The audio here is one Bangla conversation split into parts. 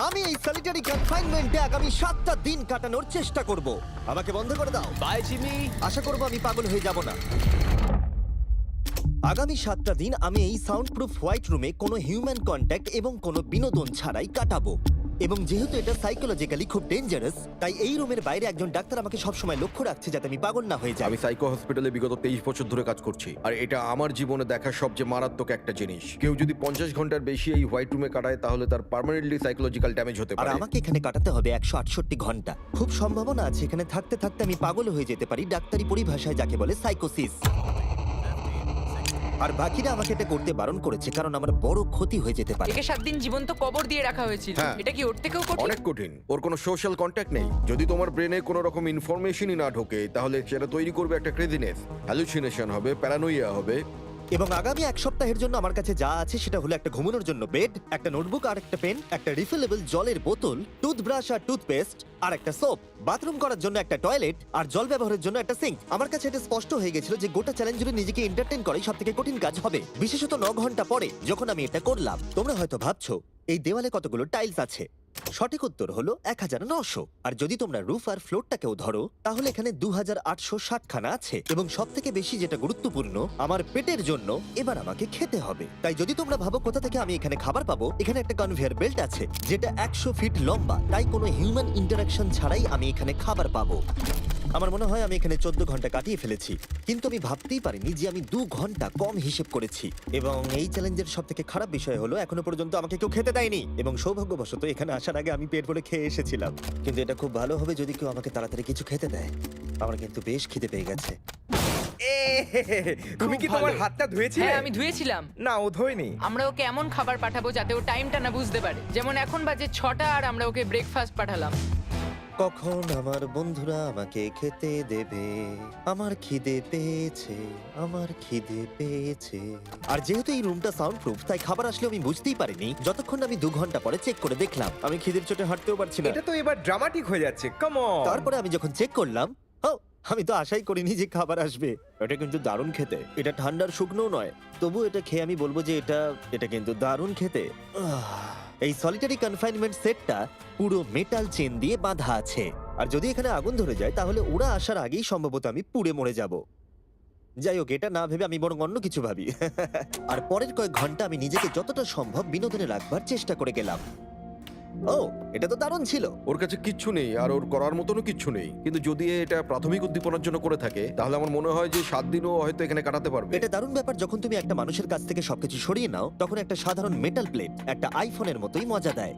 আমি এই সলিটারি কনফাইনমেন্টে আগামী সাতটা দিন কাটানোর চেষ্টা করব। আমাকে বন্ধ করে দাও। বাই জিমি আশা করব আমি পাগল হয়ে যাব না। আগামী সাতটা দিন আমি এই সাউন্ড প্রুফ হোয়াইট রুমে কোনো হিউম্যান কন্ট্যাক্ট এবং কোনো বিনোদন ছাড়াই কাটাবো। এবং যেহেতু এটা সাইকোলজিক্যালি খুব ডেঞ্জারাস তাই এই রুমের বাইরে একজন ডাক্তার আমাকে সবসময় লক্ষ্য রাখছে যাতে আমি পাগল না হয়ে যাই। আমি সাইকো হসপিটালে বিগত তেইশ বছর ধরে কাজ করছি। আর এটা আমার জীবনে দেখা সবচেয়ে মারাত্মক একটা জিনিস। কেউ যদি পঞ্চাশ ঘণ্টার বেশি এই হোয়াইট রুমে কাটায় তাহলে তার পার্মানেন্টলি সাইকোলজিক্যাল ড্যামেজ হতে আর পারে। আমাকে এখানে কাটাতে হবে একশো আটষট্টি ঘণ্টা। খুব সম্ভাবনা আছে এখানে থাকতে থাকতে আমি পাগল হয়ে যেতে পারি ডাক্তারি পরিভাষায় যাকে বলে সাইকোসিস আর বাকিরা আমাকে এটা করতে বারণ করেছে কারণ আমার বড় ক্ষতি হয়ে যেতে পারে। একে সাত দিন জীবন্ত কবর দিয়ে রাখা হয়েছিল। হ্যাঁ। এটা কি ওর থেকেও কঠিন? অনেক কঠিন। ওর কোনো সোশ্যাল কন্ট্যাক্ট নেই। যদি তোমার ব্রেনে কোনো রকম ইনফরমেশনই না ঢোকে তাহলে সেটা তৈরি করবে একটা ক্রেজিনেস হ্যালুসিনেশন হবে প্যারানোইয়া হবে। এবং আগামী এক সপ্তাহের জন্য আমার কাছে যা আছে সেটা হলো একটা ঘুমানোর জন্য বেড, একটা নোটবুক আর একটা পেন, একটা রিফিলেবল জলের বোতল টুথব্রাশ আর টুথপেস্ট আর একটা সোপ বাথরুম করার জন্য একটা টয়লেট আর জল ব্যবহারের জন্য একটা সিঙ্ক আমার কাছে এটা স্পষ্ট হয়ে গেছিল যে গোটা চ্যালেঞ্জ জুড়ে নিজেকে এন্টারটেন করাই সব থেকে কঠিন কাজ হবে। বিশেষত ন ঘণ্টা পরে যখন আমি এটা করলাম, তোমরা হয়তো ভাবছ, এই দেওয়ালে কতগুলো টাইলস আছে? সঠিক উত্তর হলো এক হাজার নশো। আর যদি তোমরা রুফ আর ফ্লোরটাকেও ধরো, তাহলে এখানে দু হাজার আটশো ষাটখানা আছে। এবং সব থেকে বেশি যেটা গুরুত্বপূর্ণ, আমার পেটের জন্য এবার আমাকে খেতে হবে। তাই যদি তোমরা ভাবো কোথা থেকে আমি এখানে খাবার পাবো, এখানে একটা কনভেয়ার বেল্ট আছে, যেটা একশো ফিট লম্বা। তাই কোনো হিউম্যান ইন্টারাকশন ছাড়াই আমি এখানে খাবার পাবো। আমার মনে হয় আমি এখানে চোদ্দ ঘণ্টা কাটিয়ে ফেলেছি। কিন্তু আমি ভাবতেই পারিনি যে আমি দু ঘণ্টা কম হিসেব করেছি। এবং এই চ্যালেঞ্জের সব থেকে খারাপ বিষয় হলো এখনও পর্যন্ত আমাকে কেউ খেতে দেয়নি। এবং সৌভাগ্যবশত এখানে আসার আগে আমি পেট ভরে খেয়ে এসেছিলাম। কিন্তু এটা খুব ভালো হবে যদি কেউ আমাকে তাড়াতাড়ি কিছু খেতে দেয়। আমার কিন্তু বেশ খিদে পেয়ে গেছে। এ, তুমি কি খুব তোমার ভালো। হাতটা ধুয়েছিলে? হ্যাঁ আমি ধুয়েছিলাম। না ও ধোয়নি। আমরা ওকে এমন খাবার পাঠাবো যাতে ও টাইমটা না বুঝতে পারে। যেমন এখন বাজে ছটা আর আমরা ওকে ব্রেকফাস্ট পাঠালাম। কখন আমার বন্ধুরা আমাকে খেতে দেবে? আমার খিদে পেয়েছে আমার খিদে পেয়েছে। আর যেহেতু এই রুমটা সাউন্ড প্রুফ তাই খাবার আসলে আমি বুঝতেই পারিনি। যতক্ষণ না আমি দু ঘণ্টা পরে চেক করে দেখলাম। আমি খিদের চোটে হাঁটতেও পারছি না। এটা তো এবার ড্রামাটিক হয়ে যাচ্ছে কাম অন তারপরে আমি যখন চেক করলাম ও আমি তো আশাই করিনি যে খাবার আসবে। এটা কিন্তু দারুণ খেতে। এটা ঠান্ডার শুকনো নয়। তবু এটা খেয়ে আমি বলব যে এটা এটা কিন্তু দারুণ খেতে। আহ, এই সলিটারি কনফাইনমেন্ট সেটটা পুরো মেটাল চেন দিয়ে বাঁধা আছে। আর যদি এখানে আগুন ধরে যায়, তাহলে ওরা আসার আগেই সম্ভবত আমি পুড়ে মরে যাব। যাই হোক, এটা না ভেবে আমি বরং অন্য কিছু ভাবি। আর পরের কয়েক ঘণ্টা আমি নিজেকে যতটা সম্ভব বিনোদনে রাখবার চেষ্টা করে গেলাম। ও এটা তো দারুণ ছিল। ওর কাছে কিচ্ছু নেই আর ওর করার মতনও কিচ্ছু নেই। কিন্তু যদি এটা প্রাথমিক উদ্দীপনার জন্য করে থাকে তাহলে আমার মনে হয় যে সাত দিনও হয়তো এখানে কাটাতে পারবে। এটা দারুণ ব্যাপার যখন তুমি একটা মানুষের কাছ থেকে সবকিছু সরিয়ে নাও তখন একটা সাধারণ মেটাল প্লেট একটা আইফোনের মতোই মজা দেয়।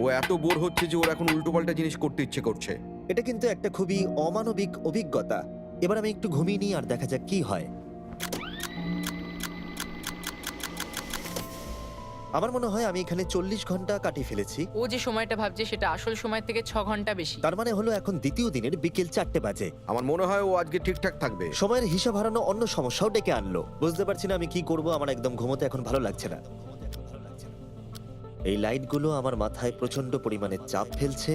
ও এত বোর হচ্ছে যে ওর এখন উল্টোপাল্টা জিনিস করতে ইচ্ছে করছে। এটা কিন্তু একটা খুবই অমানবিক অভিজ্ঞতা। এবার আমি একটু ঘুমিয়ে নিই আর দেখা যাক কি হয়। আমার মনে হয় আমি এখানে চল্লিশ ঘণ্টা কাটিয়ে ফেলেছি। ও যে সময়টা ভাবছে সেটা আসল সময় থেকে ছ ঘণ্টা বেশি। তার মানে হলো এখন দ্বিতীয় দিনের বিকেল চারটে বাজে। আমার মনে হয় ও আজকে ঠিকঠাক থাকবে। সময়ের হিসাব হারানো অন্য সমস্যাও ডেকে আনলো। বুঝতে পারছি না আমি কি করব আমার একদম ঘুমোতে এখন ভালো লাগছে না। এই লাইটগুলো আমার মাথায় প্রচণ্ড পরিমাণে চাপ ফেলছে।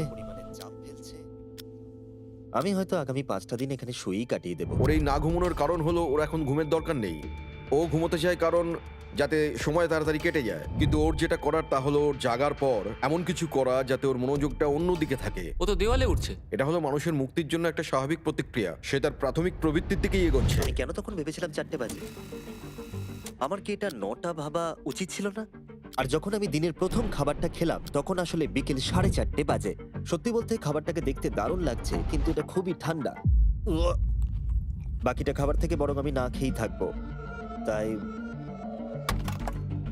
আমি হয়তো আগামী পাঁচটা দিন এখানে শুয়েই কাটিয়ে দেবো। ওর এই না ঘুমানোর কারণ হলো ওর এখন ঘুমের দরকার নেই। ও ঘুমোতে চায় কারণ যাতে সময় তাড়াতাড়ি কেটে যায়। কিন্তু ওর যেটা করার তা হলো ওর জাগার পর এমন কিছু করা যাতে ওর মনোযোগটা অন্যদিকে থাকে। ও তো দেওয়ালে উঠছে। এটা হলো মানুষের মুক্তির জন্য একটা স্বাভাবিক প্রতিক্রিয়া। সে তার প্রাথমিক প্রবৃত্তির দিকেই এগোচ্ছে। আমি কেন তখন ভেবেছিলাম চারটে বাজে? আমার কি এটা নটা ভাবা উচিত ছিল না? আর যখন আমি দিনের প্রথম খাবারটা খেলাম তখন আসলে বিকেল সাড়ে চারটে বাজে। সত্যি বলতে খাবারটাকে দেখতে দারুণ লাগছে কিন্তু এটা খুবই ঠান্ডা। উয়া! বাকিটা খাবার থেকে বরং আমি না খেয়েই থাকব। তাই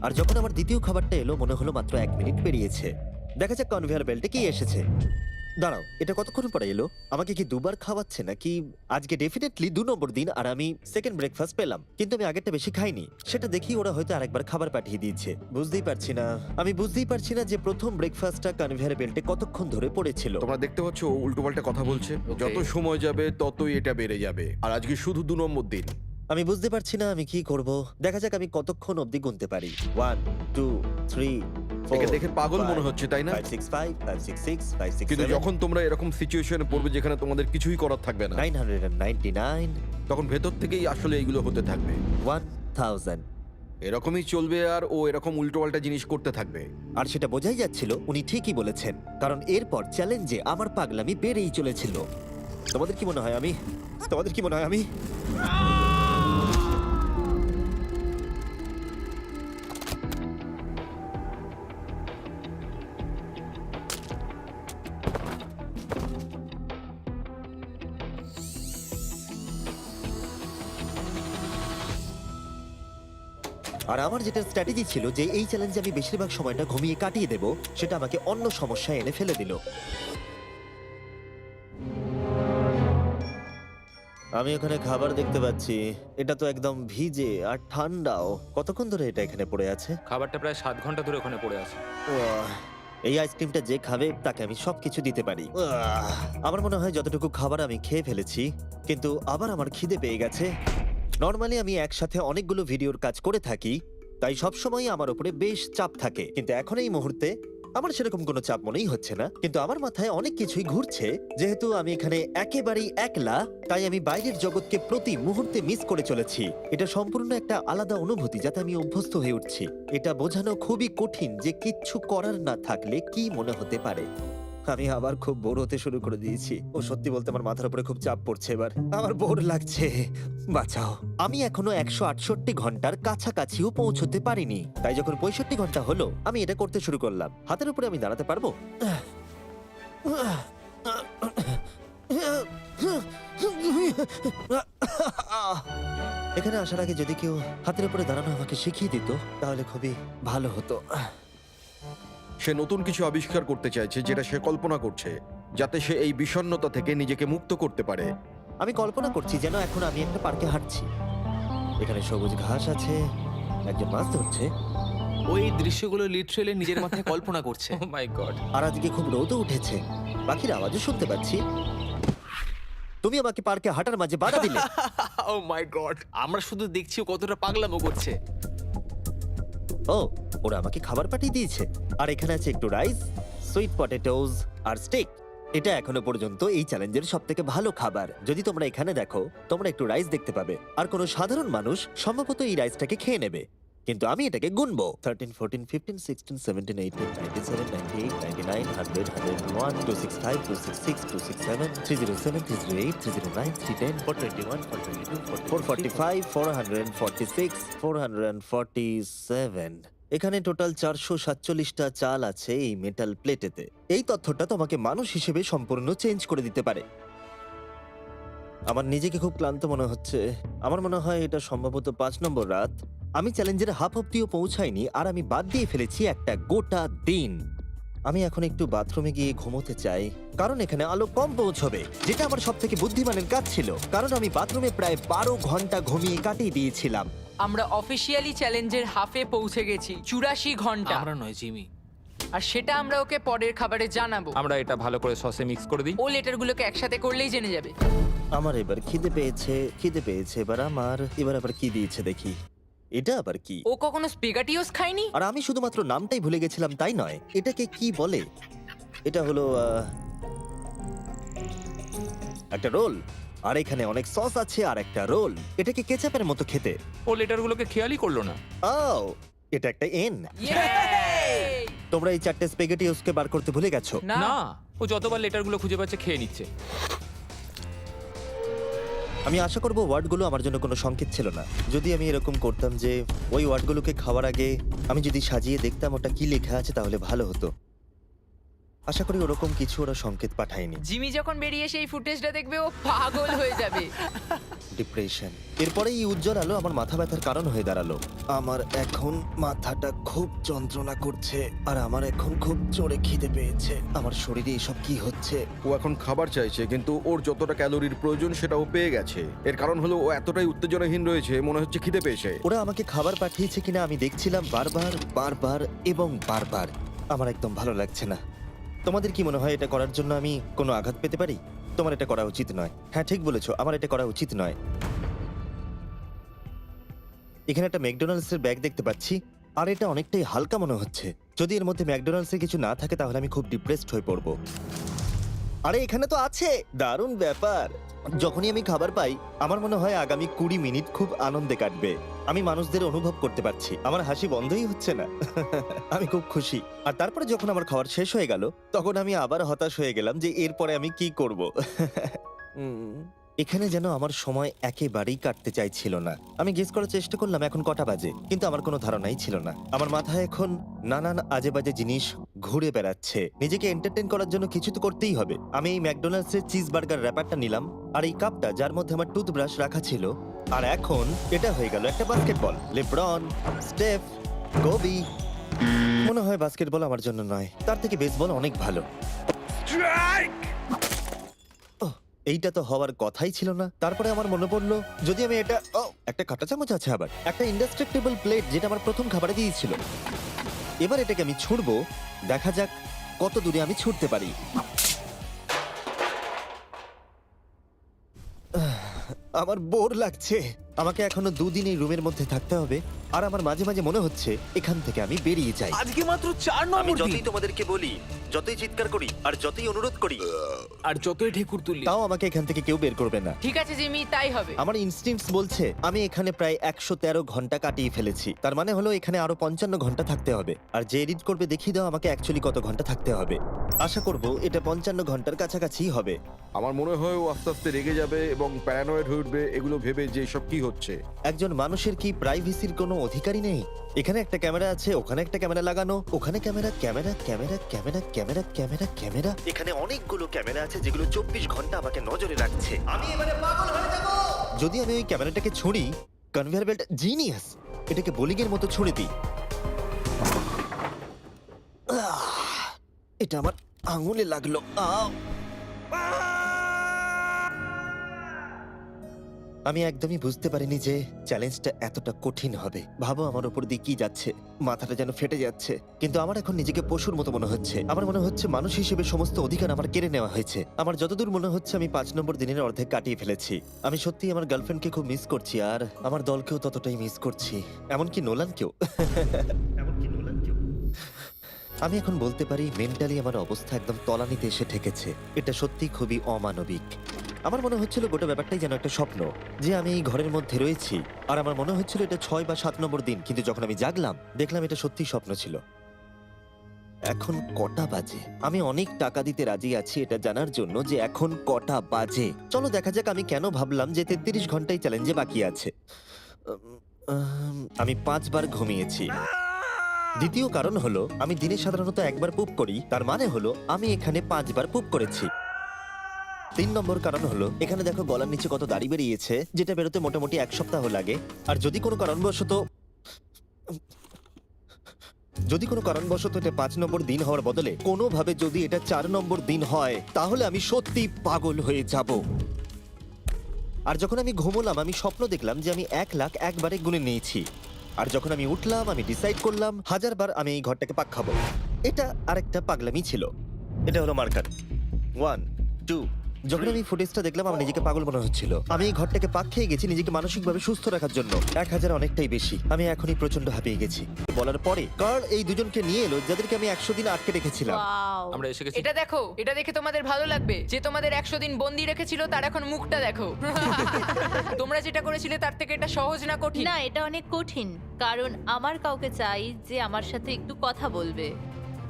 আর যখন আমার দ্বিতীয় খাবারটা এলো মনে হলো মাত্র এক মিনিট পেরিয়েছে। দেখা যাক কনভেয়ার বেল্টে কি এসেছে। দাঁড়াও এটা কতক্ষণ পরে এলো? আমাকে কি দুবার খাওয়াচ্ছে নাকি? আজকে ডেফিনেটলি দু নম্বর দিন আর আমি সেকেন্ড ব্রেকফাস্ট পেলাম। কিন্তু আমি আগেরটা বেশি খাইনি। সেটা দেখি ওরা হয়তো আরেকবার খাবার পাঠিয়ে দিয়েছে। বুঝতেই পারছি না। আমি বুঝতেই পারছি না যে প্রথম ব্রেকফাস্টটা কনভেয়ার বেল্টে কতক্ষণ ধরে পড়েছিল। তোমরা দেখতে পাচ্ছ ও উল্টোপাল্টা কথা বলছে। যত সময় যাবে ততই এটা বেড়ে যাবে। আর আজকে শুধু দু নম্বর দিন। আমি বুঝতে পারছি না আমি কি করব। দেখা যাক আমি কতক্ষণ অবধি গুনতে পারি। ওয়ান টু থ্রি একে দেখে পাগল মনে হচ্ছে তাই না? কিন্তু যখন তোমরা এরকম সিচুয়েশনে পড়বে যেখানে তোমাদের কিছুই করার থাকবে না নাইন হান্ড্রেড নাইনটি নাইন তখন ভেতর থেকেই আসলে এইগুলো হতে থাকবে। ওয়ান থাউজেন্ড এরকমই চলবে আর ও এরকম উল্টোপাল্টা জিনিস করতে থাকবে। আর সেটা বোঝাই যাচ্ছিল উনি ঠিকই বলেছেন কারণ এরপর চ্যালেঞ্জে আমার পাগলামি বেড়েই চলেছিল। তোমাদের কি মনে হয় আমি? তোমাদের কি মনে হয় আমি? আর আমার যেটা স্ট্র্যাটেজি ছিল যে এই চ্যালেঞ্জে আমি বেশিরভাগ সময়টা ঘুমিয়ে কাটিয়ে দেব সেটা আমাকে অন্য সমস্যায় এনে ফেলে দিল। আমি ওখানে খাবার দেখতে পাচ্ছি। এটা তো একদম ভিজে আর ঠান্ডাও। কতক্ষণ ধরে এটা এখানে পড়ে আছে? খাবারটা প্রায় সাত ঘণ্টা ধরে ওখানে পড়ে আছে। উয়াহ, এই আইসক্রিমটা যে খাবে তাকে আমি সবকিছু দিতে পারি। উয়াহ, আমার মনে হয় যতটুকু খাবার আমি খেয়ে ফেলেছি কিন্তু আবার আমার খিদে পেয়ে গেছে। নর্মালি আমি একসাথে অনেকগুলো ভিডিওর কাজ করে থাকি, তাই সবসময় আমার উপরে বেশ চাপ থাকে। কিন্তু এখন এই মুহূর্তে আমার সেরকম কোনো চাপ মনেই হচ্ছে না। কিন্তু আমার মাথায় অনেক কিছুই ঘুরছে, যেহেতু আমি এখানে একেবারেই একলা, তাই আমি বাইরের জগৎকে প্রতি মুহূর্তে মিস করে চলেছি। এটা সম্পূর্ণ একটা আলাদা অনুভূতি, যাতে আমি অভ্যস্ত হয়ে উঠছি। এটা বোঝানো খুবই কঠিন যে কিচ্ছু করার না থাকলে কি মনে হতে পারে। আমি আবার খুব বোর হতে শুরু করে দিয়েছি। ও সত্যি বলতে আমার মাথার উপরে খুব চাপ পড়ছে এবার। আমার বোর লাগছে। বাঁচাও। আমি এখনও একশো আটষট্টি ঘণ্টার কাছাকাছিও পৌঁছতে পারিনি। তাই যখন পঁয়ষট্টি ঘণ্টা হলো, আমি এটা করতে শুরু করলাম। হাতের উপরে আমি দাঁড়াতে পারব? এখানে আসার আগে যদি কেউ হাতের উপরে দাঁড়ানো আমাকে শিখিয়ে দিত, তাহলে খুবই ভালো হতো। সে নতুন কিছু আবিষ্কার করতে চাইছে যেটা সে কল্পনা করছে যাতে সে এই বিষণ্ণতা থেকে নিজেকে মুক্ত করতে পারে। আমি কল্পনা করছি যেন এখন আমি একটা পার্কে হাঁটছি। এখানে সবুজ ঘাস আছে একজন মাছ ধরছে। ওই দৃশ্যগুলো লিটারেলি নিজের মাথায় কল্পনা করছে। ও মাই গড আর আজকে খুব রোদও উঠেছে। পাখির আওয়াজও শুনতে পাচ্ছি। তুমি আমাকে পার্কে হাঁটার মাঝে বাধা দিলে। ও মাই গড আমরা শুধু দেখছি ও কতটা পাগলামো করছে। ও, ওরা আমাকে খাবার পাঠিয়ে দিয়েছে। আর এখানে আছে একটু রাইস, সুইট পটেটোস আর স্টেক। এটা এখনও পর্যন্ত এই চ্যালেঞ্জের সব থেকে ভালো খাবার। যদি তোমরা এখানে দেখো, তোমরা একটু রাইস দেখতে পাবে। আর কোনো সাধারণ মানুষ সম্ভবত এই রাইসটাকে খেয়ে নেবে। কিন্তু আমি এটাকে গুনবো। এখানে টোটাল চারশো সাতচল্লিশটা চাল আছে এই মেটাল প্লেটেতে এই তথ্যটা তোমাকে মানুষ হিসেবে সম্পূর্ণ চেঞ্জ করে দিতে পারে। আমার নিজেকে খুব ক্লান্ত মনে হচ্ছে। আমার মনে হয় এটা সম্ভবত পাঁচ নম্বর রাত। আমি চ্যালেঞ্জের হাফ অব্দিও পৌঁছাইনি আর আমি বাদ দিয়ে ফেলেছি একটা গোটা দিন। আমি এখন একটু বাথরুমে গিয়ে ঘুমোতে চাই কারণ এখানে আলো কম পৌঁছবে যেটা আমার সব থেকে বুদ্ধিমানের কাজ ছিল কারণ আমি বাথরুমে প্রায় বারো ঘণ্টা ঘুমিয়ে কাটিয়ে দিয়েছিলাম। আমরা অফিসিয়ালি চ্যালেঞ্জের হাফে পৌঁছে গেছি চুরাশি ঘণ্টা। আমরা নয় জিমি। আর সেটা আমরা ওকে পরের খাবারে জানাব। আমরা এটা ভালো করে সসে মিক্স করে দিই। ও লেটারগুলোকে একসাথে করলেই জেনে যাবে। আমার এবার খিদে পেয়েছে খিদে পেয়েছে এবার আমার এবার আবার কি দিয়েছে দেখি। এটা আবার কি? ও কখনো স্পেগাটিওস খায়নি? আর আমি শুধুমাত্র নামটাই ভুলে গেছিলাম তাই নয়। এটাকে কি বলে? এটা হলো আহ, একটা রোল। আর এখানে অনেক সস আছে আর একটা রোল। এটাকে কেচাপের মতো খেতে। ও লেটারগুলোকে খেয়ালই করল না। ও এটা একটা এন। Yay! তোমরা এই চারটে স্পেগেটিওসকে বার করতে ভুলে গেছো? না। না ও যতবার লেটারগুলো খুঁজে পাচ্ছে খেয়ে নিচ্ছে। আমি আশা করব ওয়ার্ডগুলো আমার জন্য কোনো সংকেত ছিল না। যদি আমি এরকম করতাম যে, ওই ওয়ার্ডগুলোকে খাওয়ার আগে আমি যদি সাজিয়ে দেখতাম ওটা কি লেখা আছে তাহলে ভালো হতো। আশা করি ওরকম কিছু ওরা সংকেত পাঠায়নি। জিমি যখন বেরিয়ে সেই ফুটেজটা দেখবে ও পাগল হয়ে যাবে। ডিপ্রেশন এরপরে এই উজ্জ্বল আলো আমার মাথা ব্যথার কারণ হয়ে দাঁড়াল। আমার এখন মাথাটা খুব যন্ত্রণা করছে আর আমার এখন খুব জোরে খিদে পেয়েছে। আমার শরীরে এসব কি হচ্ছে? ও এখন খাবার চাইছে কিন্তু ওর যতটা ক্যালোরির প্রয়োজন সেটা ও পেয়ে গেছে। এর কারণ হলো ও এতটাই উত্তেজনাহীন রয়েছে মনে হচ্ছে খিদে পেয়েছে। ওরা আমাকে খাবার পাঠিয়েছে কিনা আমি দেখছিলাম বারবার বারবার এবং বারবার। আমার একদম ভালো লাগছে না। তোমাদের কি মনে হয় এটা করার জন্য আমি কোনো আঘাত পেতে পারি? তোমার এটা করা উচিত নয়। হ্যাঁ ঠিক বলেছ, আমার এটা করা উচিত নয়। এখানে একটা ম্যাকডোনাল্ডস এর ব্যাগ দেখতে পাচ্ছি, আর এটা অনেকটাই হালকা মনে হচ্ছে। যদি এর মধ্যে ম্যাকডোনাল্ডস এর কিছু না থাকে, তাহলে আমি খুব ডিপ্রেসড হয়ে পড়ব। আরে, এখানে তো আছে। দারুণ ব্যাপার। যখনই আমি খাবার পাই, আমার মনে হয় আগামী কুড়ি মিনিট খুব আনন্দে কাটবে। আমি মানুষদের অনুভব করতে পারছি। আমার হাসি বন্ধই হচ্ছে না। আমি খুব খুশি। আর তারপরে যখন আমার খাবার শেষ হয়ে গেল, তখন আমি আবার হতাশ হয়ে গেলাম যে এরপরে আমি কি করব? এখানে যেন আমার সময় একেবারেই কাটতে চাইছিল না। আমি গেস করার চেষ্টা করলাম এখন কটা বাজে? কিন্তু আমার কোনো ধারণাই ছিল না। আমার মাথায় এখন নানান আজে বাজে জিনিস ঘুরে বেড়াচ্ছে। নিজেকে এন্টারটেন করার জন্য কিছু তো করতেই হবে। আমি এই ম্যাকডোনাল্ডস এর চিজ বার্গার র্যাপারটা নিলাম আর এই কাপটা যার মধ্যে আমার টুথব্রাশ রাখা ছিল আর এখন এটা হয়ে গেল একটা বাস্কেটবল লেব্রন স্টেফ গোবি মনে হয় বাস্কেটবল আমার জন্য নয়। তার থেকে বেসবল অনেক ভালো। ওহ, এইটা তো হওয়ার কথাই ছিল না। তারপরে আমার মনে পড়ল, যদি আমি এটা, ও, একটা কাঁটা চামচ আছে আবার। একটা ইন্ডাস্ট্রাক্টেবল প্লেট যেটা আমার প্রথম খাবারে দিয়েছিল। এবার এটাকে আমি ছুঁড়বো, দেখা যাক কত দূরে আমি ছুটতে পারি। আমার বোর লাগছে। আমাকে এখনও দুদিন এই রুমের মধ্যে থাকতে হবে। আর আমার মাঝে মাঝে মনে হচ্ছে এখান থেকে আমি বেরিয়ে যাই। আজকে মাত্র চার আমি নম্বর যতই দিন তোমাদেরকে বলি যতই চিৎকার করি আর যতই অনুরোধ করি আর যতই ঢেকুর তুলি। তাও আমাকে এখান থেকে কেউ বের করবে না। ঠিক আছে জিমি তাই হবে। আমার ইনস্টিংস বলছে আমি এখানে প্রায় একশো তেরো ঘণ্টা কাটিয়ে ফেলেছি। তার মানে হলো এখানে আরও পঞ্চান্ন ঘণ্টা থাকতে হবে। আর যে এডিট করবে দেখিয়ে দাও আমাকে অ্যাকচুয়ালি কত ঘণ্টা থাকতে হবে। আশা করব এটা পঞ্চান্ন ঘণ্টার কাছাকাছি হবে। আমার মনে হয় ও আস্তে আস্তে রেগে যাবে এবং প্যারানয়েড হয়ে উঠবে এগুলো ভেবে যে সব কি হচ্ছে। একজন মানুষের কি প্রাইভেসির কোনো অধিকারই নেই। এখানে একটা ক্যামেরা আছে, ওখানে একটা ক্যামেরা লাগানো, ওখানে camera camera camera camera camera camera camera. এখানে অনেকগুলো ক্যামেরা আছে যেগুলো চব্বিশ ঘণ্টা আমাকে নজরে রাখছে। আমি এবারে পাগল হয়ে যাব! যদি আমি ওই ক্যামেরাটাকে ছুঁড়ি কনভেয়ার বেল্ট জিনিয়াস এটাকে বোলিং এর মতো ছুঁড়ে দিই। এটা আমার আঙুলে লাগল। আহ! আমি একদমই বুঝতে পারিনি যে চ্যালেঞ্জটা এতটা কঠিন হবে। ভাবো আমার উপর দিয়ে কি যাচ্ছে। মাথাটা যেন ফেটে যাচ্ছে। কিন্তু আমার এখন নিজেকে পশুর মতো মনে হচ্ছে। আমার মনে হচ্ছে মানুষ হিসেবে সমস্ত অধিকার আমার কেড়ে নেওয়া হয়েছে। আমার যতদূর মনে হচ্ছে আমি পাঁচ নম্বর দিনের অর্ধেক কাটিয়ে ফেলেছি। আমি সত্যি আমার গার্লফ্রেন্ডকে খুব মিস করছি আর আমার দলকেও ততটাই মিস করছি। এমনকি নোলানকেও। আমি এখন বলতে পারি মেন্টালি আমার অবস্থা একদম তলানিতে এসে ঠেকেছে। এটা সত্যি খুবই অমানবিক। আমার মনে হচ্ছিল গোটা ব্যাপারটাই যেন একটা স্বপ্ন, যে আমি এই ঘরের মধ্যে রয়েছি। আর আমার মনে হচ্ছিল এটা ছয় বা সাত নম্বর দিন, কিন্তু যখন আমি জাগলাম, দেখলাম এটা সত্যি স্বপ্ন ছিল। এখন কটা বাজে? আমি অনেক টাকা দিতে রাজি আছি এটা জানার জন্য যে এখন কটা বাজে? চলো দেখা যাক আমি কেন ভাবলাম যে তেত্রিশ ঘন্টাই চ্যালেঞ্জে বাকি আছে। আমি পাঁচবার ঘুমিয়েছি। দ্বিতীয় কারণ হলো, আমি দিনে সাধারণত একবার পুপ করি, তার মানে হলো, আমি এখানে পাঁচবার পুপ করেছি। তিন নম্বর কারণ হলো, এখানে দেখো গলার নিচে কত দাড়ি বেরিয়েছে, যেটা বেরোতে মোটামুটি এক সপ্তাহ লাগে। আর যদি কোনো কারণবশত, যদি কোনো কারণবশত এটা পাঁচ নম্বর দিন হওয়ার বদলে কোনোভাবে যদি এটা চার নম্বর দিন হয়, তাহলে আমি সত্যি পাগল হয়ে যাব। আর যখন আমি ঘুমোলাম, আমি স্বপ্ন দেখলাম যে আমি এক লাখ একবারে গুনে নিয়েছি। আর যখন আমি উঠলাম, আমি ডিসাইড করলাম, হাজারবার আমি এই ঘরটাকে পাক খাব। এটা আরেকটা পাগলামি ছিল। এটা হলো মার্কার। ওয়ান টু যখন আমি ফুটেজটা দেখলাম আমার নিজেকে পাগল মনে হচ্ছিল। আমি এই ঘরটাকে পাক খেয়ে গেছি নিজেকে মানসিকভাবে সুস্থ রাখার জন্য। এক হাজার অনেকটাই বেশি। আমি এখনই প্রচণ্ড হাঁপিয়ে গেছি। বলার পরে কার এই দুজনকে নিয়ে এলো যাদেরকে আমি একশো দিন আটকে রেখেছিলাম। Wow! আমরা এসে গেছি। এটা দেখো এটা দেখে তোমাদের ভালো লাগবে। যে তোমাদের একশো দিন বন্দি রেখেছিল তার এখন মুখটা দেখো। তোমরা যেটা করেছিলে তার থেকে এটা সহজ না কঠিন? না এটা অনেক কঠিন। কারণ আমার কাউকে চাই যে আমার সাথে একটু কথা বলবে।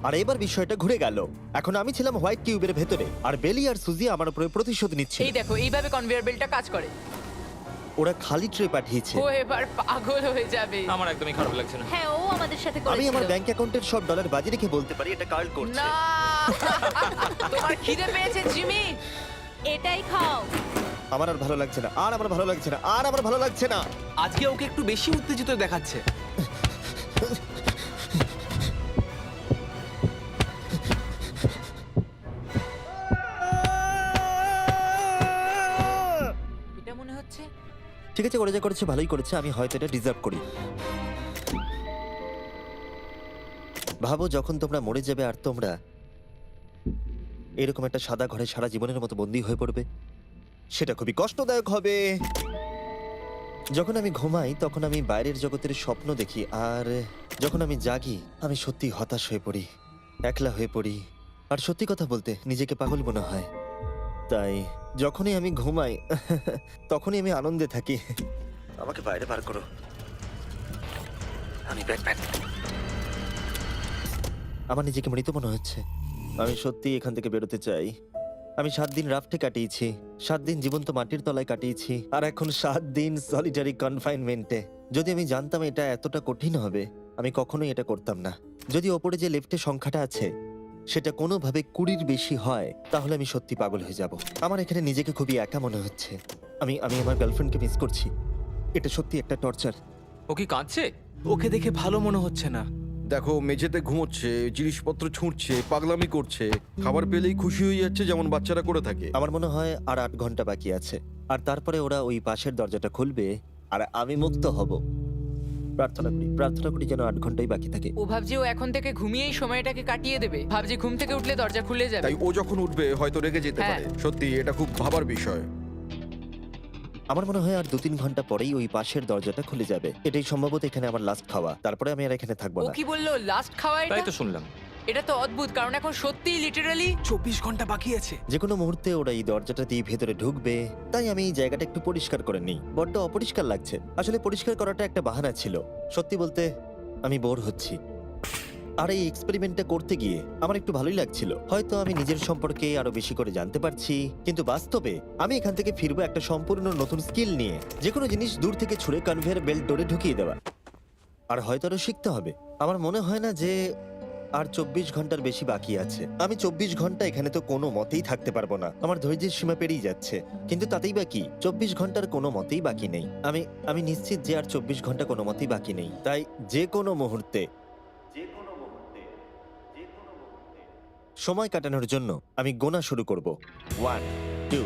আর এবার বিষয়টা ঘুরে গেল। এখন আমি ছিলাম হোয়াইট কিউবের ভেতরে আর বেলি আর সুজি আমার উপরে প্রতিশোধ নিচ্ছে এই দেখো এইভাবে কনভেয়ার বেলটা কাজ করে। ওরা খালি ট্রে পাঠিয়েছে। ও এবার পাগল হয়ে যাবে। আমার একদমই খারাপ লাগছে না। হ্যাঁ ও আমাদের সাথে আমি আমার ব্যাংক অ্যাকাউন্টের সব ডলার বাজি রেখে বলতে পারি এটা কার্ল করছে। না! তোমার খিদে পেয়েছে জিমি! এটাই খাও। আমার আর ভালো লাগছে না আর আমার ভালো লাগছে না আর আমার ভালো লাগছে না। আজকে ওকে একটু বেশি উত্তেজিত দেখাচ্ছে। ঠিক আছে, ওরা যা করেছে ভালোই করেছে, আমি হয়তো এটা ডিজার্ভ করি। ভাবো যখন তোমরা মরে যাবে আর তোমরা এরকম একটা সাদা ঘরে সারা জীবনের মতো বন্দী হয়ে পড়বে, সেটা খুবই কষ্টদায়ক হবে। যখন আমি ঘুমাই, তখন আমি বাইরের জগতের স্বপ্ন দেখি, আর যখন আমি জাগি, আমি সত্যি হতাশ হয়ে পড়ি, একলা হয়ে পড়ি। আর সত্যি কথা বলতে, নিজেকে পাগল মনে হয়। তাই যখনই আমি ঘুমাই তখনই আমি আনন্দে থাকি। আমাকে বাইরে বার করো। আমি আমার নিজেকে মৃত মনে হচ্ছে। আমি সত্যি এখান থেকে বেরোতে চাই। আমি সাত দিন রাফটে কাটিয়েছি সাত দিন জীবন্ত মাটির তলায় কাটিয়েছি আর এখন সাত দিন সলিটারি কনফাইনমেন্টে যদি আমি জানতাম এটা এতটা কঠিন হবে আমি কখনোই এটা করতাম না। যদি ওপরে যে লেফটে সংখ্যাটা আছে সেটা কোনোভাবে কুড়ির বেশি হয় তাহলে আমি সত্যি পাগল হয়ে যাব। আমার এখানে নিজেকে খুবই একা মনে হচ্ছে। আমি আমি আমার গার্লফ্রেন্ডকে মিস করছি। এটা সত্যি একটা টর্চার ও কি কাঁদছে? ওকে দেখে ভালো মনে হচ্ছে না। দেখো মেঝেতে ঘুমোচ্ছে জিনিসপত্র ছুঁড়ছে পাগলামি করছে। খাবার পেলেই খুশি হয়ে যাচ্ছে যেমন বাচ্চারা করে থাকে। আমার মনে হয় আর আট ঘণ্টা বাকি আছে। আর তারপরে ওরা ওই পাশের দরজাটা খুলবে আর আমি মুক্ত হব। প্রার্থনা করি। প্রার্থনা করি যেন আট ঘন্টাই বাকি থাকে। ও ভাবছে ও এখন থেকে ঘুমিয়েই সময়টাকে কাটিয়ে দেবে। ভাবছে ঘুম থেকে উঠলে দরজা খুলে যাবে। তাই ও যখন উঠবে হয়তো রেগে যেতে হ্যাঁ। পারে। সত্যি এটা খুব ভাবার বিষয়। আমার মনে হয় আর দু তিন ঘণ্টা পরেই ওই পাশের দরজাটা খুলে যাবে। এটাই সম্ভবত এখানে আমার লাস্ট খাওয়া। তারপরে আমি আর এখানে থাকব ও না কি বলল? লাস্ট খাওয়া তাই তো শুনলাম। এটা তো অদ্ভুত, কারণ এখন সত্যিই লিটারালি চব্বিশ ঘণ্টা বাকি আছে। যে কোনো মুহূর্তে ওরা এই দরজাটা দিয়ে ভেতরে ঢুকবে, তাই আমি এই জায়গাটা একটু পরিষ্কার করে নিই। বড্ড অপরিষ্কার লাগছে। আসলে পরিষ্কার করাটা একটা বাহানা ছিল। সত্যি বলতে, আমি বোর হচ্ছি। আর এই এক্সপেরিমেন্টটা করতে গিয়ে আমার একটু ভালোই লাগছিল। হয়তো আমি নিজের সম্পর্কে আরও বেশি করে জানতে পারছি, কিন্তু বাস্তবে আমি এখান থেকে ফিরবো একটা সম্পূর্ণ নতুন স্কিল নিয়ে যে কোনো জিনিস দূর থেকে ছুঁড়ে কনভেয়ার বেল্ট ডোরে ঢুকিয়ে দেওয়া। আর হয়তো আরও শিখতে হবে। আমার মনে হয় না যে আর চব্বিশ ঘণ্টার বেশি বাকি আছে। আমি চব্বিশ ঘণ্টা এখানে তো কোনো মতেই থাকতে পারব না। আমার ধৈর্যের সীমা পেরিয়ে যাচ্ছে। কিন্তু তাতেই বাকি চব্বিশ ঘণ্টার কোনো মতেই বাকি নেই। আমি আমি নিশ্চিত যে আর চব্বিশ ঘণ্টা কোনো মতেই বাকি নেই। তাই যে কোনো মুহূর্তে সময় কাটানোর জন্য আমি গোনা শুরু করব। One two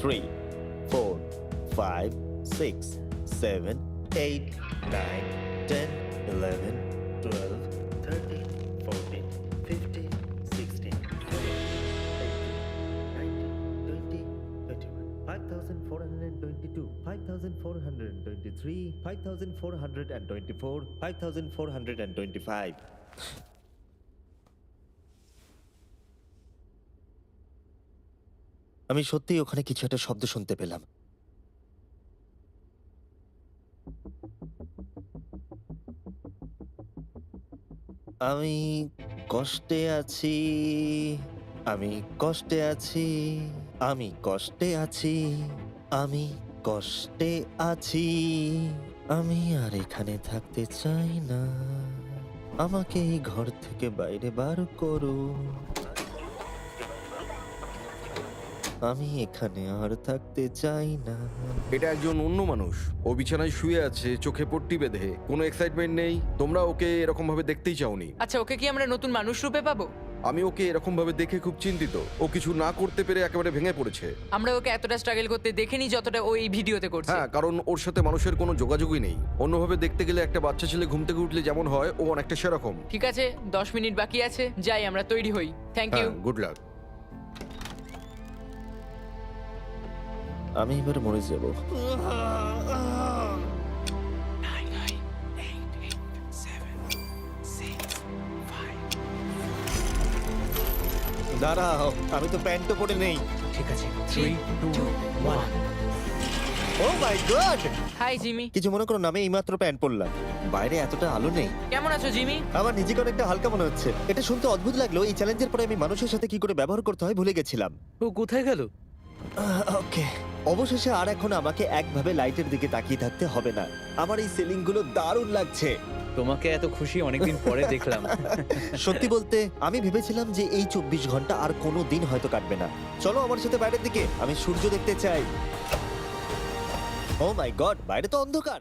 three four five six seven eight nine ten eleven twelve thirteen 5423, 5424, 5425. আমি সত্যিই ওখানে কিছু একটা শব্দ শুনতে পেলাম আমি কষ্টে আছি আমি কষ্টে আছি আমি কষ্টে আছি আমি কষ্টে আছি আমি আর এখানে থাকতে চাই না। আমাকে এই ঘর থেকে বাইরে বার করো। আমি এখানে আর থাকতে চাই না। এটা একজন অন্য মানুষ। ও বিছানায় শুয়ে আছে চোখে পট্টি বেঁধে। কোনো এক্সাইটমেন্ট নেই। তোমরা ওকে এরকম ভাবে দেখতেই চাওনি। আচ্ছা ওকে কি আমরা নতুন মানুষ রূপে পাবো? আমি ওকে এরকম ভাবে দেখে খুব চিন্তিত। ও কিছু না করতে পেরে একেবারে ভেঙে পড়েছে। আমরা ওকে এতটা স্ট্রাগল করতে দেখিনি যতটা ও এই ভিডিওতে করছে। হ্যাঁ কারণ ওর সাথে মানুষের কোনো যোগাযোগই নেই। অন্যভাবে দেখতে গেলে একটা বাচ্চা ছেলে ঘুম থেকে উঠলে যেমন হয় ও অনেকটা সেরকম। ঠিক আছে দশ মিনিট বাকি আছে যাই আমরা তৈরি হই। থ্যাংক ইউ গুড লাক আমি এবার মরে যাব। দাঁড়াও আমি তো প্যান্টও পরে নেই। ঠিক আছে three two one oh my god hi Jimmy কিছু মনে করো না আমি এইমাত্র প্যান্ট পরলাম। বাইরে এতটা আলো নেই। কেমন আছো জিমি? আমার নিজেকে অনেকটা হালকা মনে হচ্ছে। এটা শুনতে অদ্ভুত লাগল এই চ্যালেঞ্জের পরে আমি মানুষের সাথে কি করে ব্যবহার করতে হয় ভুলে গেছিলাম। ও কোথায় গেল? ওকে অবশেষে আর এখন আমাকে একভাবে লাইটের দিকে তাকিয়ে থাকতে হবে না। আমার এই সিলিংগুলো দারুণ লাগছে। তোমাকে এত খুশি অনেকদিন পরে দেখলাম। সত্যি বলতে আমি ভেবেছিলাম যে এই চব্বিশ ঘণ্টা আর কোনো দিন হয়তো কাটবে না। চলো আমার সাথে বাইরের দিকে আমি সূর্য দেখতে চাই। ও মাই গড বাইরে তো অন্ধকার!